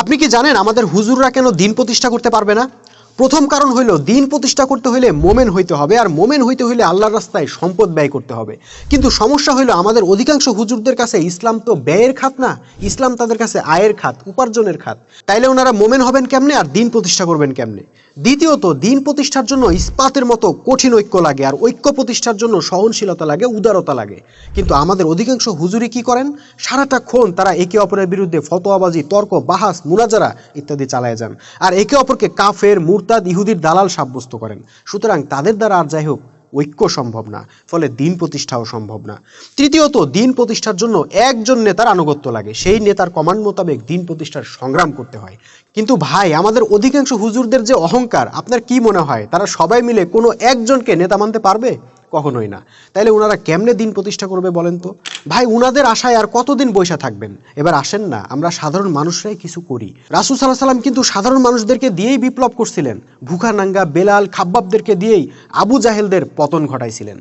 আপনি কি জানেন আমাদের হুজুররা কেন দিন প্রতিষ্ঠা করতে পারবে না? প্রথম কারণ হইল, দিন প্রতিষ্ঠা করতে হইলে মোমেন হইতে হবে, আর মোমেন হইতে হইলে আল্লাহর রাস্তায় সম্পদ ব্যয় করতে হবে। কিন্তু সমস্যা হইল, আমাদের অধিকাংশ হুজুরদের কাছে ইসলাম তো ব্যয়ের খাত না, ইসলাম তাদের কাছে আয়ের খাত, উপার্জনের খাত। তাইলে ওনারা মোমেন হবেন কেমনে, আর দিন প্রতিষ্ঠা করবেন কেমনে? দ্বিতীয়ত, দিন প্রতিষ্ঠার জন্য ইস্পাতের মতো কঠিন ঐক্য লাগে, আর ঐক্য প্রতিষ্ঠার জন্য সহনশীলতা লাগে, উদারতা লাগে। কিন্তু আমাদের অধিকাংশ হুজুরি কি করেন? সারাটা ক্ষণ তারা একে অপরের বিরুদ্ধে ফতোয়াবাজি, তর্ক, বাহাস, মুনাজারা ইত্যাদি চালায় যান। আর একে অপরকে কাফের মুরতাদ ইহুদির দালাল সাব্যস্ত করেন। সুতরাং তাদের দ্বারা আর যাই হোক, ঐক্য সম্ভব না, ফলে দিন প্রতিষ্ঠাও সম্ভব না। তৃতীয়ত, দিন প্রতিষ্ঠার জন্য একজন নেতার আনুগত্য লাগে। সেই নেতার কমান্ড মোতাবেক দিন প্রতিষ্ঠার সংগ্রাম করতে হয়। কিন্তু ভাই, আমাদের অধিকাংশ হুজুরদের যে অহংকার, আপনার কি মনে হয়? তারা সবাই মিলে কোনো একজনকে নেতা মানতে পারবে? কখনোই না। তাইলে ওনারা কেমনে দিন প্রতিষ্ঠা করবে বলেন তো? ভাই, উনাদের আশায় আর কতদিন বৈশা থাকবেন? এবার আসেন না, আমরা সাধারণ মানুষরাই কিছু করি। রাসুল সাল্লাহ সাল্লাম কিন্তু সাধারণ মানুষদেরকে দিয়েই বিপ্লব করছিলেন। ভুখানাঙ্গা বেলাল খাব্বাবদেরকে দিয়েই আবু জাহেলদের পতন ঘটাইছিলেন।